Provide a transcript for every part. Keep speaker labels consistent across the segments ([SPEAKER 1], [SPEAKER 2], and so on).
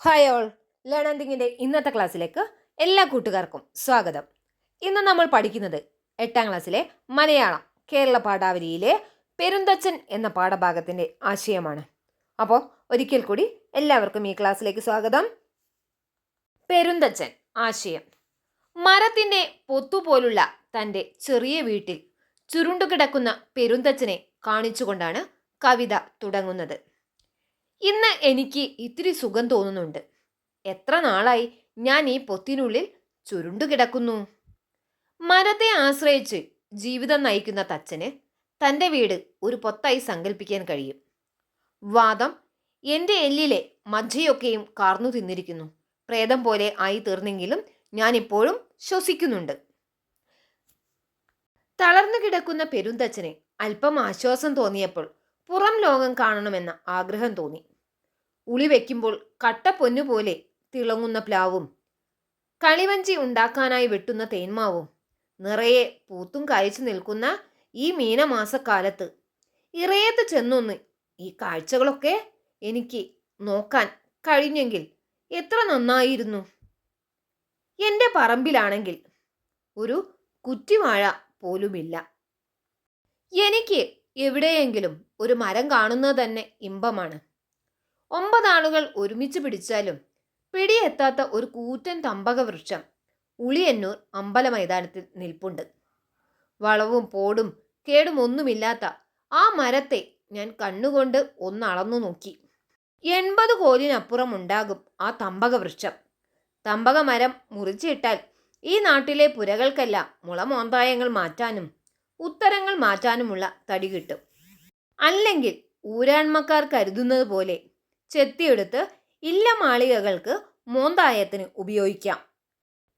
[SPEAKER 1] Hi all ലേണന്തിങ്ങിന്റെ ഇന്നത്തെ ക്ലാസ്സിലേക്ക് എല്ലാ കൂട്ടുകാർക്കും സ്വാഗതം. ഇന്ന് നമ്മൾ പഠിക്കുന്നത് എട്ടാം ക്ലാസ്സിലെ മലയാളം കേരള പാഠാവലിയിലെ പെരുന്തച്ചൻ എന്ന പാഠഭാഗത്തിന്റെ ആശയമാണ്. അപ്പോൾ ഒരിക്കൽ കൂടി എല്ലാവർക്കും ഈ ക്ലാസ്സിലേക്ക് സ്വാഗതം. പെരുന്തച്ചൻ ആശയം. മരത്തിന്റെ പൊത്തുപോലുള്ള തന്റെ ചെറിയ വീട്ടിൽ ചുരുണ്ടുകിടക്കുന്ന പെരുന്തച്ചനെ കാണിച്ചുകൊണ്ടാണ് കവിത തുടങ്ങുന്നത്. ഇന്ന് എനിക്ക് ഇത്തിരി സുഖം തോന്നുന്നുണ്ട്. എത്ര നാളായി ഞാൻ ഈ പൊത്തിനുള്ളിൽ ചുരുണ്ടുകിടക്കുന്നു മരത്തെ ആശ്രയിച്ച് ജീവിതം നയിക്കുന്ന തച്ചന് തന്റെ വീട് ഒരു പൊത്തായി സങ്കല്പിക്കാൻ കഴിയും. വാദം എന്റെ എല്ലിലെ മജ്ജയൊക്കെയും കാർന്നു തിന്നിരിക്കുന്നു. പ്രേതം പോലെ ആയി തീർന്നെങ്കിലും ഞാൻ ഇപ്പോഴും ശ്വസിക്കുന്നുണ്ട്. തളർന്നു കിടക്കുന്ന പെരുന്തച്ചനെ അല്പം ആശ്വാസം തോന്നിയപ്പോൾ പുറം ലോകം കാണണമെന്ന ആഗ്രഹം തോന്നി. ഉളി വെക്കുമ്പോൾ കട്ട പൊന്നുപോലെ തിളങ്ങുന്ന പ്ലാവും. കളിവഞ്ചി ഉണ്ടാക്കാനായി വെട്ടുന്ന തേന്മാവും. നിറയെ പൂത്തും കായ്ച്ചു നിൽക്കുന്ന ഈ മീനമാസക്കാലത്ത് ഇറയത്ത് ചെന്നൊന്ന് ഈ കാഴ്ചകളൊക്കെ എനിക്ക് നോക്കാൻ കഴിഞ്ഞെങ്കിൽ എത്ര നന്നായിരുന്നു. എന്റെ പറമ്പിലാണെങ്കിൽ ഒരു കുറ്റിവാഴ പോലുമില്ല. എനിക്ക് എവിടെയെങ്കിലും ഒരു മരം കാണുന്നത് തന്നെ ഇമ്പമാണ്. ഒമ്പതാളുകൾ ഒരുമിച്ച് പിടിച്ചാലും പിടിയെത്താത്ത ഒരു കൂറ്റൻ തമ്പക വൃക്ഷം ഉളിയന്നൂർ അമ്പല മൈതാനത്തിൽ നിൽപ്പുണ്ട്. വളവും പോടും കേടും ഒന്നുമില്ലാത്ത ആ മരത്തെ ഞാൻ കണ്ണുകൊണ്ട് ഒന്നളന്നു നോക്കി. എൺപത് കോലിനപ്പുറം ഉണ്ടാകും ആ തമ്പക വൃക്ഷം തമ്പക മരം മുറിച്ചിട്ടാൽ ഈ നാട്ടിലെ പുരകൾക്കെല്ലാം മുളമോന്തായങ്ങൾ മാറ്റാനും ഉത്തരങ്ങൾ മാറ്റാനുമുള്ള തടി കിട്ടും. അല്ലെങ്കിൽ ഊരാൺമക്കാർ കരുതുന്നത് പോലെ ചെത്തിയെടുത്ത് ഇല്ലമാളികകൾക്ക് മോന്തായത്തിന് ഉപയോഗിക്കാം.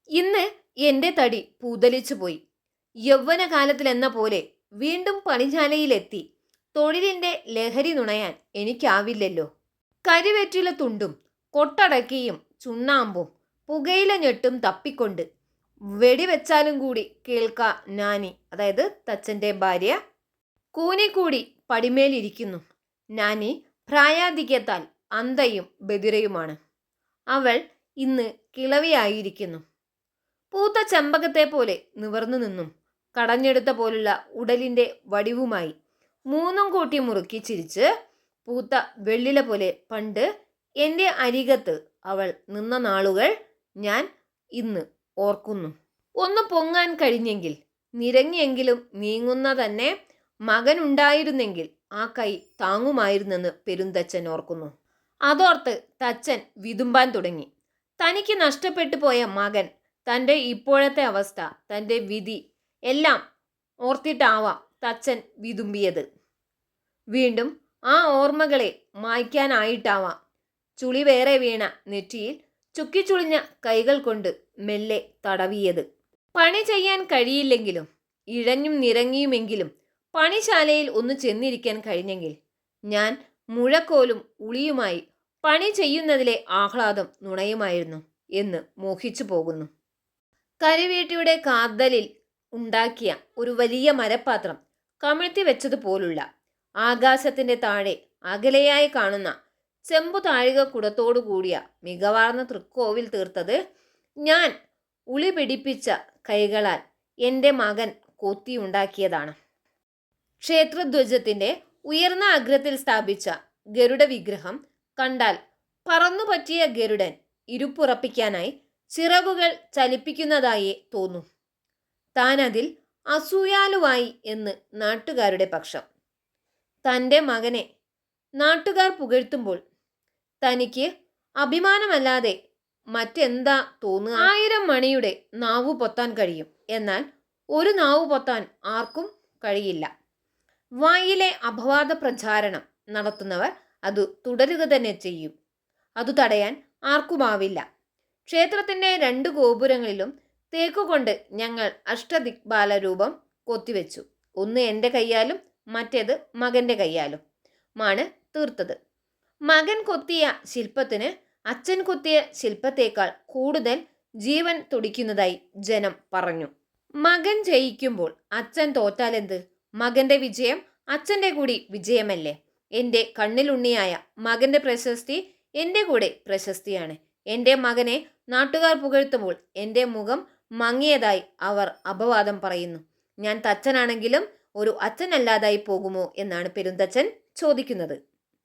[SPEAKER 1] ഇന്ന് എന്റെ തടി പൂതലിച്ചു പോയി. യൗവനകാലത്തിലെന്ന പോലെ വീണ്ടും പണിശാലയിലെത്തി. തൊഴിലിന്റെ ലഹരി നുണയാൻ എനിക്കാവില്ലല്ലോ. കരിവെറ്റില തുണ്ടും കൊട്ടടക്കിയും ചുണ്ണാമ്പും പുകയില ഞെട്ടും തപ്പിക്കൊണ്ട് വെടിവെച്ചാലും കൂടി കേൾക്ക നാനി അതായത് തച്ചന്റെ ഭാര്യ. കൂനിക്കൂടി പടിമേലിരിക്കുന്നു. നാനി പ്രായാധിക്യത്താൽ അന്തയും ബദിരയുമാണ്. അവൾ ഇന്ന് കിളവിയായിരിക്കുന്നു. പൂത്ത ചെമ്പകത്തെ പോലെ നിവർന്നു നിന്നും കടഞ്ഞെടുത്ത പോലുള്ള ഉടലിന്റെ വടിവുമായി മൂന്നും കൂട്ടി മുറുക്കി ചിരിച്ച് പൂത്ത വെള്ളില പോലെ പണ്ട് എന്റെ അരികത്ത് അവൾ നിന്ന നാളുകൾ ഞാൻ ഇന്ന് ഓർക്കുന്നു. ഒന്ന് പൊങ്ങാൻ കഴിഞ്ഞെങ്കിൽ നിരങ്ങിയെങ്കിലും നീങ്ങുന്ന തന്നെ മകനുണ്ടായിരുന്നെങ്കിൽ ആ കൈ താങ്ങുമായിരുന്നെന്ന് പെരുന്തച്ചൻ ഓർക്കുന്നു. അതോർത്ത് തച്ചൻ വിതുമ്പാൻ തുടങ്ങി. തനിക്ക് നഷ്ടപ്പെട്ടു പോയ മകൻ തന്റെ ഇപ്പോഴത്തെ അവസ്ഥ തന്റെ വിധി എല്ലാം ഓർത്തിട്ടാവാം തച്ചൻ വിതുമ്പിയത്. വീണ്ടും ആ ഓർമ്മകളെ മായ്ക്കാനായിട്ടാവാം. ചുളി വേറെ വീണ നെറ്റിയിൽ ചുക്കിച്ചുളിഞ്ഞ കൈകൾ കൊണ്ട് മെല്ലെ തടവിയത്. പണി ചെയ്യാൻ കഴിയില്ലെങ്കിലും ഇഴഞ്ഞും നിരങ്ങിയുമെങ്കിലും പണിശാലയിൽ ഒന്ന് ചെന്നിരിക്കാൻ കഴിഞ്ഞെങ്കിൽ ഞാൻ മുഴക്കോലും ഉളിയുമായി പണി ചെയ്യുന്നതിലെ ആഹ്ലാദം നുണയുമായിരുന്നു എന്ന് മോഹിച്ചു പോകുന്നു. കരുവേട്ടിയുടെ കാതലിൽ ഉണ്ടാക്കിയ ഒരു വലിയ മരപ്പാത്രം കമിഴ്ത്തി വെച്ചതുപോലുള്ള ആകാശത്തിന്റെ താഴെ അകലെയായി കാണുന്ന ചെമ്പു താഴിക കുടത്തോടു കൂടിയ മികവാർന്ന തൃക്കോവിൽ തീർത്തത് ഞാൻ ഉളി പിടിപ്പിച്ച കൈകളാൽ എന്റെ മകൻ കൊത്തിയുണ്ടാക്കിയതാണ് ക്ഷേത്രധ്വജത്തിന്റെ ഉയർന്ന അഗ്രത്തിൽ സ്ഥാപിച്ച ഗരുഡ വിഗ്രഹം കണ്ടാൽ പറന്നു പറ്റിയ ഗരുഡൻ ഇരുപ്പുറപ്പിക്കാനായി ചിറകുകൾ ചലിപ്പിക്കുന്നതായേ തോന്നും. താൻ അതിൽ അസൂയാലുവായി എന്ന് നാട്ടുകാരുടെ പക്ഷം. തന്റെ മകനെ നാട്ടുകാർ പുകഴ്ത്തുമ്പോൾ തനിക്ക് അഭിമാനമല്ലാതെ മറ്റെന്താ തോന്നുക? ആയിരം മണിയുടെ നാവു പൊത്താൻ കഴിയും. എന്നാൽ ഒരു നാവു പൊത്താൻ ആർക്കും കഴിയില്ല. വായിലെ അപവാദ പ്രചാരണം നടത്തുന്നവർ അത് തുടരുക തന്നെ ചെയ്യും. അതു തടയാൻ ആർക്കുമാവില്ല. ക്ഷേത്രത്തിന്റെ രണ്ട് ഗോപുരങ്ങളിലും തേക്കുകൊണ്ട് ഞങ്ങൾ അഷ്ടദിക്പാല രൂപം കൊത്തിവെച്ചു. ഒന്ന് എന്റെ കയ്യാലും മറ്റേത് മകന്റെ കയ്യാലും മാണ് തീർത്തത്. മകൻ കൊത്തിയ ശില്പത്തിന് അച്ഛൻ കൊത്തിയ ശില്പത്തേക്കാൾ കൂടുതൽ ജീവൻ തുടിക്കുന്നതായി ജനം പറഞ്ഞു. മകൻ ജയിക്കുമ്പോൾ അച്ഛൻ തോറ്റാലെന്ത്? മകന്റെ വിജയം അച്ഛന്റെ കൂടി വിജയമല്ലേ? എന്റെ കണ്ണിലുണ്ണിയായ മകന്റെ പ്രശസ്തി എന്റെ കൂടെ പ്രശസ്തിയാണ്. എന്റെ മകനെ നാട്ടുകാർ പുകഴ്ത്തുമ്പോൾ എന്റെ മുഖം മങ്ങിയതായി അവർ അപവാദം പറയുന്നു. ഞാൻ തച്ചനാണെങ്കിലും ഒരു അച്ഛനല്ലാതായി പോകുമോ എന്നാണ് പെരുന്തച്ഛൻ ചോദിക്കുന്നത്.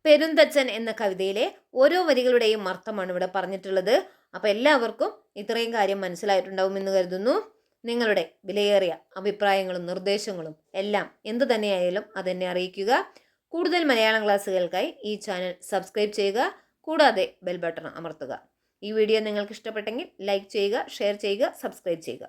[SPEAKER 1] പെരുന്തച്ഛൻ എന്ന കവിതയിലെ ഓരോ വരികളുടെയും അർത്ഥമാണ് ഇവിടെ പറഞ്ഞിട്ടുള്ളത്. അപ്പോൾ എല്ലാവർക്കും ഇത്രയും കാര്യം മനസ്സിലായിട്ടുണ്ടാവുമെന്ന് കരുതുന്നു. നിങ്ങളുടെ വിലയേറിയ അഭിപ്രായങ്ങളും നിർദ്ദേശങ്ങളും എല്ലാം എന്തു തന്നെയായാലും അതെന്നെ അറിയിക്കുക. കൂടുതൽ മലയാളം ക്ലാസ്സുകൾക്കായി ഈ ചാനൽ സബ്സ്ക്രൈബ് ചെയ്യുക കൂടാതെ ബെൽ ബട്ടൺ അമർത്തുക. ഈ വീഡിയോ നിങ്ങൾക്ക് ഇഷ്ടപ്പെട്ടെങ്കിൽ ലൈക്ക് ചെയ്യുക ഷെയർ ചെയ്യുക സബ്സ്ക്രൈബ് ചെയ്യുക.